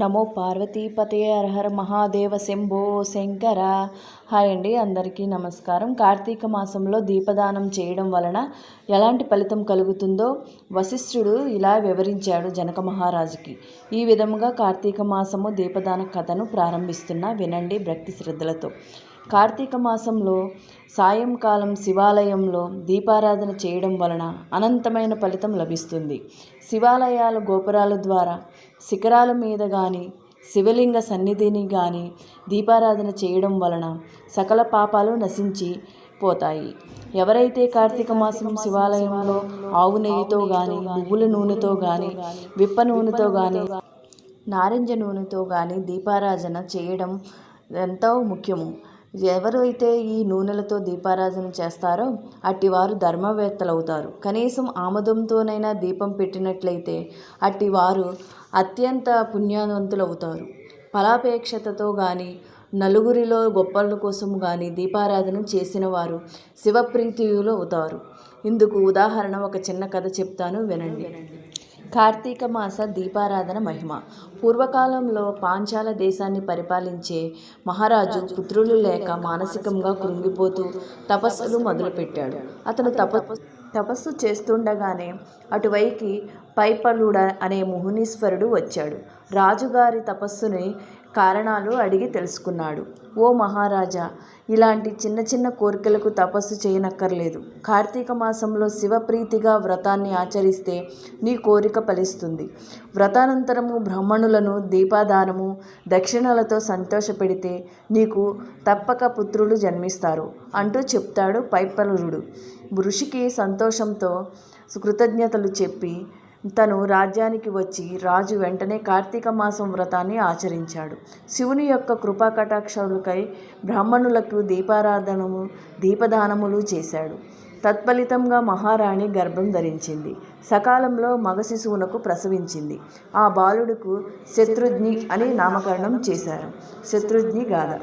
నమో పార్వతీపతే హర మహాదేవ శంభో శంకర. హాయ్ అండి అందరికీ నమస్కారం. కార్తీక మాసంలో దీపదానం చేయడం వలన ఎలాంటి ఫలితం కలుగుతుందో వశిష్ఠుడు ఇలా వివరించాడు జనక మహారాజుకి. ఈ విధముగా కార్తీక మాసము దీపదాన కథను ప్రారంభిస్తున్నా వినండి భక్తి శ్రద్ధలతో. కార్తీక మాసంలో సాయంకాలం శివాలయంలో దీపారాధన చేయడం వలన అనంతమైన ఫలితం లభిస్తుంది. శివాలయాల గోపురాల ద్వారా శిఖరాల మీద కానీ శివలింగ సన్నిధిని కానీ దీపారాధన చేయడం వలన సకల పాపాలు నశించి పోతాయి. ఎవరైతే కార్తీక మాసం శివాలయంలో ఆవు నెయ్యితో కానీ నువ్వుల నూనెతో కానీ విప్ప నూనెతో కానీ నారింజ నూనెతో కానీ దీపారాధన చేయడం ఎంతో ముఖ్యము. ఎవరైతే ఈ నూనెలతో దీపారాధన చేస్తారో అట్టివారు ధర్మవేత్తలు అవుతారు కనీసం ఆమదంతోనైనా దీపం పెట్టినట్లయితే అట్టివారు అత్యంత పుణ్యవంతులు అవుతారు ఫలాపేక్షతతో కానీ నలుగురిలో గొప్పల కోసం కానీ దీపారాధన చేసిన వారు శివప్రీతియులు అవుతారు ఇందుకు ఉదాహరణ ఒక చిన్న కథ చెప్తాను వినండి. కార్తీక మాస దీపారాధన మహిమ. పూర్వకాలంలో పాంచాల దేశాన్ని పరిపాలించే మహారాజు పుత్రులు లేక మానసికంగా కృంగిపోతూ తపస్సులు మొదలుపెట్టాడు. అతను తప తపస్సు చేస్తుండగానే అటువైకి పైపలుడ అనే ముహునీశ్వరుడు వచ్చాడు. రాజుగారి తపస్సుని కారణాలు అడిగి తెలుసుకున్నాడు. ఓ మహారాజా ఇలాంటి చిన్న చిన్న కోరికలకు తపస్సు చేయనక్కర్లేదు. కార్తీక మాసంలో శివప్రీతిగా వ్రతాన్ని ఆచరిస్తే నీ కోరిక ఫలిస్తుంది. వ్రతానంతరము బ్రాహ్మణులను దీపాదానము దక్షిణలతో సంతోషపెడితే నీకు తప్పక పుత్రులు జన్మిస్తారు అంటూ చెప్తాడు పైపలురుడు ఋషికి సంతోషంతో కృతజ్ఞతలు చెప్పి తను రాజ్యానికి వచ్చి రాజు వెంటనే కార్తీక మాసం వ్రతాన్ని ఆచరించాడు. శివుని యొక్క కృపా కటాక్షములకై బ్రాహ్మణులకు దీపారాధనము దీపదానములు చేశాడు. తత్ఫలితంగా మహారాణి గర్భం ధరించింది. సకాలంలో మగ శిశువునకు ప్రసవించింది. ఆ బాలుడుకు శత్రుఘ్ని అని నామకరణం చేశారు. శత్రుఘ్ని గాథ.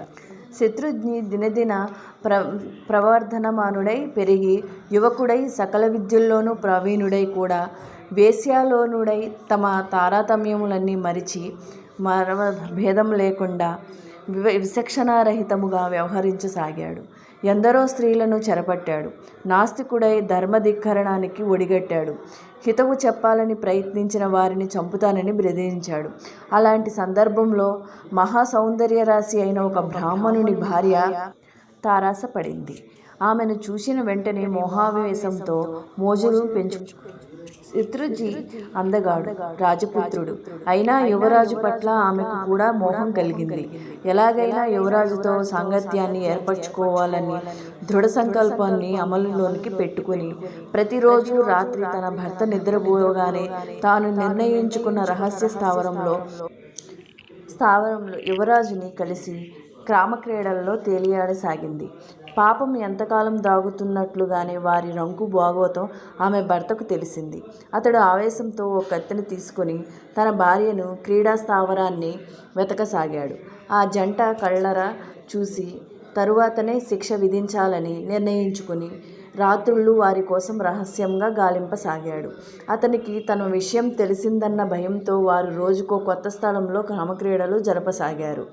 శత్రుఘ్ని దినదిన ప్ర ప్రవర్ధనమానుడై పెరిగి యువకుడై సకల విద్యల్లోనూ ప్రవీణుడై కూడా వేశ్యాలోనుడై తమ తారతమ్యములన్నీ మరిచి మరవ భేదం లేకుండా వివ విచక్షణారహితముగా వ్యవహరించసాగాడు. ఎందరో స్త్రీలను చెరపట్టాడు. నాస్తికుడై ధర్మధిక్కరణానికి ఒడిగట్టాడు. హితవు చెప్పాలని ప్రయత్నించిన వారిని చంపుతానని బెదిరించాడు. అలాంటి సందర్భంలో మహా రాశి అయిన ఒక బ్రాహ్మణుని భార్య తారాసపడింది. ఆమెను చూసిన వెంటనే మోహావేశంతో మోజులు పెంచు శత్రుజీ అందగాడు రాజపుత్రుడు. అయినా యువరాజు పట్ల ఆమెకు కూడా మోహం కలిగింది. ఎలాగైనా యువరాజుతో సాంగత్యాన్ని ఏర్పరచుకోవాలని దృఢ సంకల్పాన్ని అమలులోనికి పెట్టుకుని ప్రతిరోజు రాత్రి తన భర్త నిద్రపోగానే తాను నిర్ణయించుకున్న రహస్య స్థావరంలో స్థావరంలో యువరాజుని కలిసి క్రామక్రీడల్లో తేలియాడసాగింది. పాపం ఎంతకాలం దాగుతున్నట్లుగానే వారి రంకు భాగవతం ఆమె భర్తకు తెలిసింది. అతడు ఆవేశంతో ఒక కత్తిని తీసుకొని తన భార్యను క్రీడా స్థావరాన్ని వెతకసాగాడు. ఆ జంట కళ్ళర చూసి తరువాతనే శిక్ష విధించాలని నిర్ణయించుకుని రాత్రుళ్ళు వారి కోసం రహస్యంగా గాలింపసాగాడు. అతనికి తన విషయం తెలిసిందన్న భయంతో వారు రోజుకో కొత్త స్థలంలో క్రమక్రీడలు జరపసాగారు.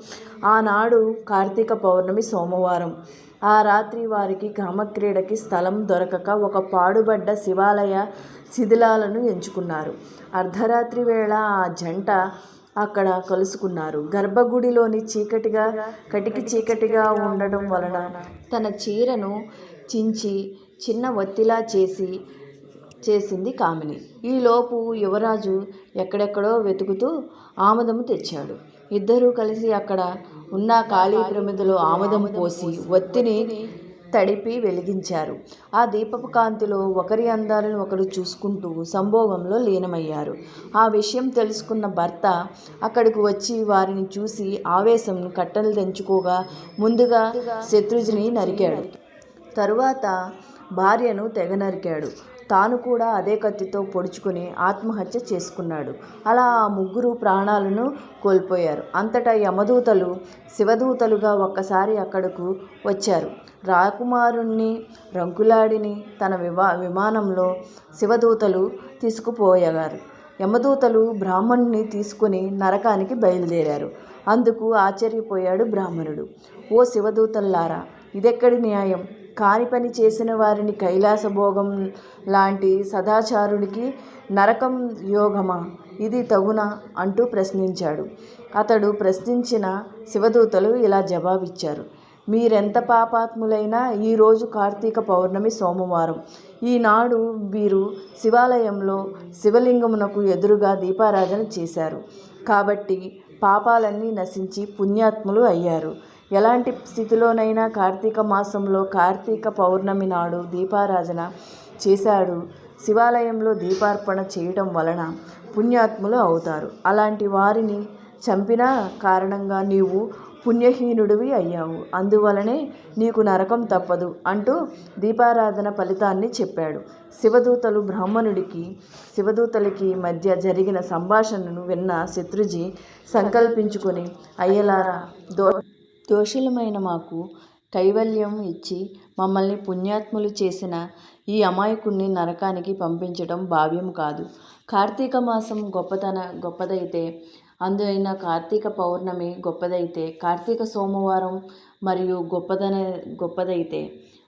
ఆనాడు కార్తీక పౌర్ణమి సోమవారం. ఆ రాత్రి వారికి కామక్రీడకి స్థలం దొరకక ఒక పాడుబడ్డ శివాలయ శిథిలాలను ఎంచుకున్నారు. అర్ధరాత్రి వేళ ఆ జంట అక్కడ కలుసుకున్నారు. గర్భగుడిలోని చీకటిగా కటికి చీకటిగా ఉండడం వలన తన చీరను చించి చిన్న ఒత్తిలా చేసి చేసింది కామిని. ఈలోపు యువరాజు ఎక్కడెక్కడో వెతుకుతూ ఆమదము తెచ్చాడు. ఇద్దరూ కలిసి అక్కడ ఉన్న ఖాళీ ప్రమిదలో ఆముదం పోసి ఒత్తిని తడిపి వెలిగించారు. ఆ దీపపు కాంతిలో ఒకరి అందాలను ఒకరు చూసుకుంటూ సంభోగంలో లీనమయ్యారు. ఆ విషయం తెలుసుకున్న భర్త అక్కడికి వచ్చి వారిని చూసి ఆవేశం కట్టలు తెంచుకోగా ముందుగా శత్రుజిని నరికాడు. తరువాత భార్యను తెగ నరికాడు. తాను కూడా అదే కత్తితో పొడుచుకుని ఆత్మహత్య చేసుకున్నాడు. అలా ఆ ముగ్గురు ప్రాణాలను కోల్పోయారు. అంతటా యమదూతలు శివదూతలుగా ఒక్కసారి అక్కడకు వచ్చారు. రాకుమారుణ్ణి రంకులాడిని తన వివా విమానంలో శివదూతలు తీసుకుపోయారు. యమదూతలు బ్రాహ్మణుని తీసుకుని నరకానికి బయలుదేరారు. అందుకు ఆశ్చర్యపోయాడు బ్రాహ్మణుడు. ఓ శివదూతల్లారా ఇదెక్కడి న్యాయం? కాని పని చేసిన వారిని కైలాస భోగం లాంటి సదాచారునికి నరకం యోగమా? ఇది తగునా? అంటూ ప్రశ్నించాడు. అతడు ప్రశ్నించిన శివదూతలు ఇలా జవాబిచ్చారు. మీరెంత పాపాత్ములైనా ఈరోజు కార్తీక పౌర్ణమి సోమవారం. ఈనాడు వీరు శివాలయంలో శివలింగమునకు ఎదురుగా దీపారాధన చేశారు. కాబట్టి పాపాలన్నీ నశించి పుణ్యాత్ములు అయ్యారు. ఎలాంటి స్థితిలోనైనా కార్తీక మాసంలో కార్తీక పౌర్ణమి నాడు దీపారాధన చేశాడు. శివాలయంలో దీపార్పణ చేయటం వలన పుణ్యాత్ములు అవుతారు. అలాంటి వారిని చంపిన కారణంగా నీవు పుణ్యహీనుడివి అయ్యావు. అందువలనే నీకు నరకం తప్పదు అంటూ దీపారాధన ఫలితాన్ని చెప్పాడు. శివదూతలు బ్రాహ్మణుడికి శివదూతలకి మధ్య జరిగిన సంభాషణను విన్న శత్రుజీ సంకల్పించుకొని అయ్యలారా దో దోషులమైన మాకు కైవల్యం ఇచ్చి మమ్మల్ని పుణ్యాత్ములు చేసిన ఈ అమాయకుణ్ణి నరకానికి పంపించడం భావ్యం కాదు. కార్తీక మాసం గొప్పతన గొప్పదైతే అందువైన కార్తీక పౌర్ణమి గొప్పదైతే కార్తీక సోమవారం మరియు గొప్పదన గొప్పదైతే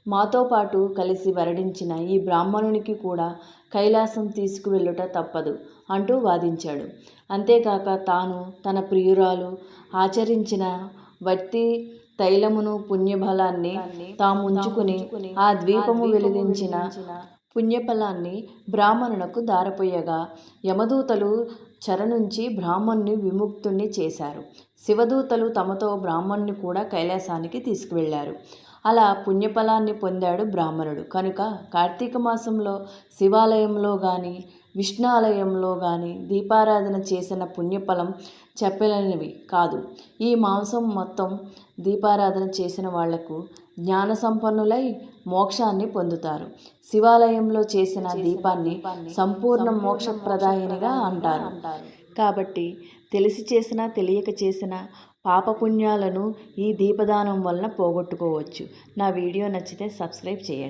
మాతో పాటు కలిసి వరడించిన ఈ బ్రాహ్మణునికి కూడా కైలాసం తీసుకువెళ్ళుట తప్పదు అంటూ వాదించాడు. అంతేకాక తాను తన ప్రియురాలు ఆచరించిన వట్టి తైలమును పుణ్యబలాన్ని తాముంచుకుని ఆ ద్వీపము వెలిగించిన పుణ్యఫలాన్ని బ్రాహ్మణునకు దారపోయగా యమదూతలు చరణుంచి నుంచి బ్రాహ్మణ్ణి విముక్తుణ్ణి చేశారు. శివదూతలు తమతో బ్రాహ్మణ్ణి కూడా కైలాసానికి తీసుకువెళ్ళారు. అలా పుణ్యఫలాన్ని పొందాడు బ్రాహ్మణుడు. కనుక కార్తీక మాసంలో శివాలయంలో కానీ విష్ణాలయంలో కానీ దీపారాధన చేసిన పుణ్యఫలం చెప్పలేనివి కాదు. ఈ మాంసం మొత్తం దీపారాధన చేసిన వాళ్ళకు జ్ఞాన సంపన్నులై మోక్షాన్ని పొందుతారు. శివాలయంలో చేసిన దీపాన్ని సంపూర్ణ మోక్షప్రదాయినిగా అంటారు. కాబట్టి తెలిసి చేసినా తెలియక చేసిన పాపపుణ్యాలను ఈ దీపదానం వలన పోగొట్టుకోవచ్చు. నా వీడియో నచ్చితే సబ్స్క్రైబ్ చేయండి.